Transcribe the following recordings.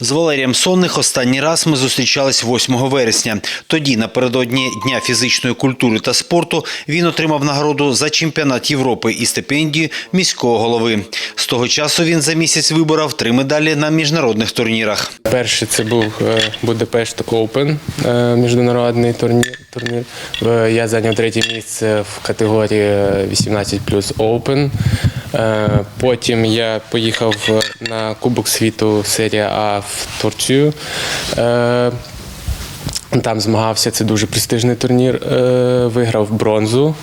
З Валерієм Сонних останній раз ми зустрічались 8 вересня. Тоді, напередодні Дня фізичної культури та спорту, він отримав нагороду за чемпіонат Європи і стипендію міського голови. Того часу він за місяць виборов три медалі на міжнародних турнірах. Перший це був е, Будапешт е, міжнародний турнір. турнір. Е, Я зайняв третє місце в категорії е, 18 Open. Потім я поїхав на Кубок світу серія А в Турцію. Там змагався, це дуже престижний турнір. Виграв бронзу.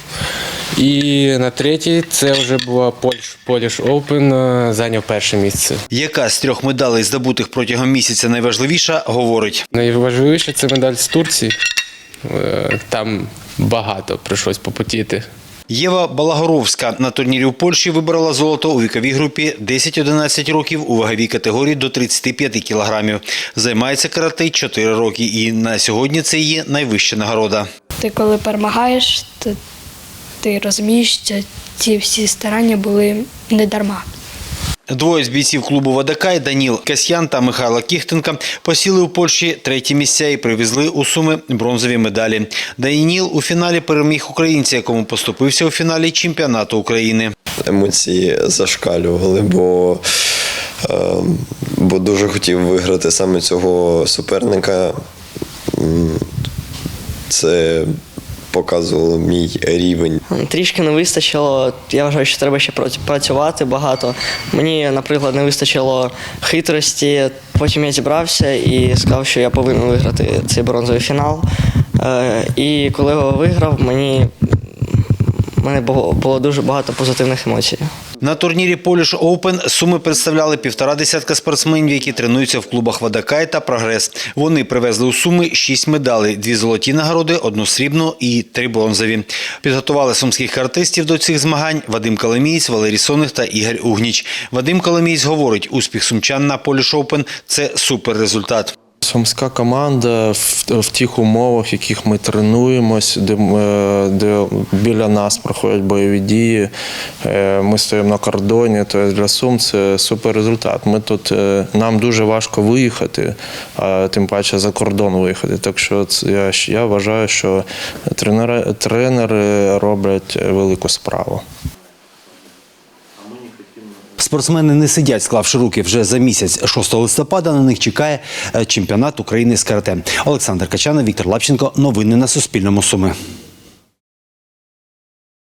І на третій це вже була Polish, Polish Open, е, зайняв перше місце. Яка з трьох медалей, здобутих протягом місяця, найважливіша, говорить. Найважливіше це медаль з Турції. Е, Там багато прийшлось попотіти. Єва Балагоровська на турнірі у Польщі виборола золото у віковій групі 10-11 років у ваговій категорії до 35 кілограмів. Займається карате 4 роки і на сьогодні це її найвища нагорода. Ти коли перемагаєш, то ти розумієш, що ці всі старання були не дарма. Двоє з бійців клубу Водокай Даніл Касьян та Михайло Кіхтенка посіли у Польщі треті місця і привезли у Суми бронзові медалі. Даніл у фіналі переміг українця, якому поступився у фіналі чемпіонату України. емоції зашкалювали, бо, е, бо дуже хотів виграти саме цього суперника. Це показувало мій рівень. Трішки не вистачило. Я вважаю, що треба ще прац- працювати багато. Мені, наприклад, не вистачило хитрості. Потім я зібрався і сказав, що я повинен виграти цей бронзовий фінал. Е, І коли його виграв, мені мене було дуже багато позитивних емоцій. На турнірі Polish Open Суми представляли півтора десятка спортсменів, які тренуються в клубах Водокай та Прогрес. Вони привезли у Суми шість медалей: дві золоті нагороди, одну срібну і три бронзові. Підготували сумських артистів до цих змагань Вадим Коломієць, Валерій Соних та Ігор Угніч. Вадим Коломієць говорить, успіх сумчан на Polish Open – це суперрезультат. Сумська команда в, в тих умовах, в яких ми тренуємось, де, е, де біля нас проходять бойові дії, е, ми стоїмо на кордоні. Тобто для Сум це супер результат. Ми тут е, нам дуже важко виїхати, а тим паче за кордон виїхати. Так що це, я, я вважаю, що тренери, тренери роблять велику справу. Спортсмени не сидять, склавши руки вже за місяць 6 листопада. На них чекає е, чемпіонат України з карате. Олександр Качана, Віктор Лапченко. Новини на Суспільному. Суми.